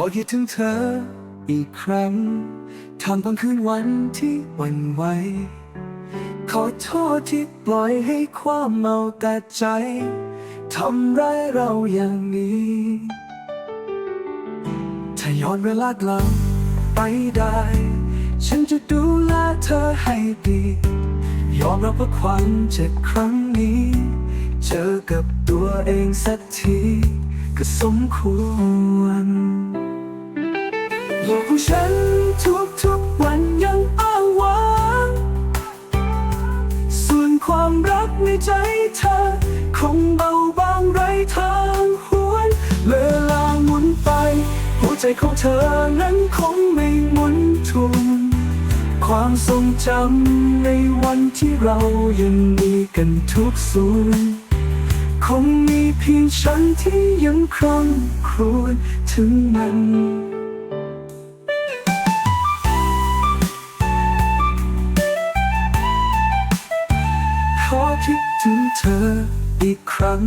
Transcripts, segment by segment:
อคิดถึงเธออีกครั้งทำตอนคืนวันที่วันไหวขอโทษที่ปล่อยให้ความเมาแต่ใจทำร้ายเราอย่างนี้ ถ้าย้อนเวลากลับไปได้ ฉันจะดูแลเธอให้ดี ยอมรับว่าความเจ็บครั้งนี้ เจอกับตัวเองสักทีก็สมควร โลกของฉันทุกทุกๆวันยังอ้างว้างส่วนความรักในใจเธอ คงเบาบางไรทางหวนเวลาหมุนไป หัวใจของเธอนั้นคงไม่หมุนทวนความทรงจำในวันที่เรายังมีกันทุกส่วนคงมีเพียงฉันที่ยังครองครวญถึงมัน คิดถึงเธออีกครั้ง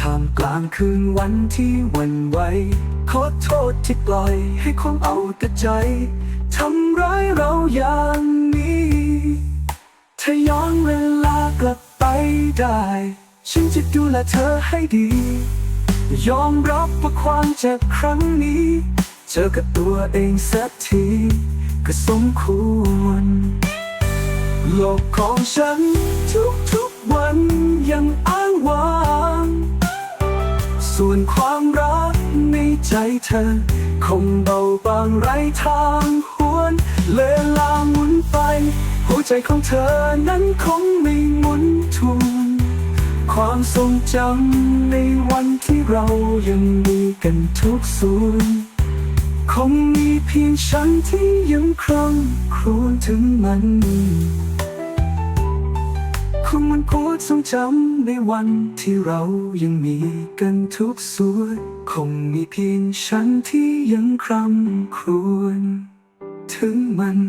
ท่ามกลางคืนวันที่วันไหวขอโทษที่ปล่อยให้ความเอาแต่ใจทำร้ายเราอย่างนี้ถ้าย้อนเวลากลับไปได้ ฉันจะดูแลเธอให้ดี ยอมรับว่าความเจ็บครั้งนี้ เจอกับตัวเองสักทีก็สมควร โลกของฉัน ใจเธอ คงเบาบางไรทางหวนเลลาหมุนไป หัวใจของเธอนั้นคงไม่หมุนทวนความทรงจำในวันที่เรายังมีกันทุกส่วนคงมีเพียงฉันที่ยังครองครวญถึงมัน คงมันโคตรทรงจำในวันที่เรายังมีกันทุกส่วนคงมีเพียงฉันที่ยังคร่ำครวญถึงมัน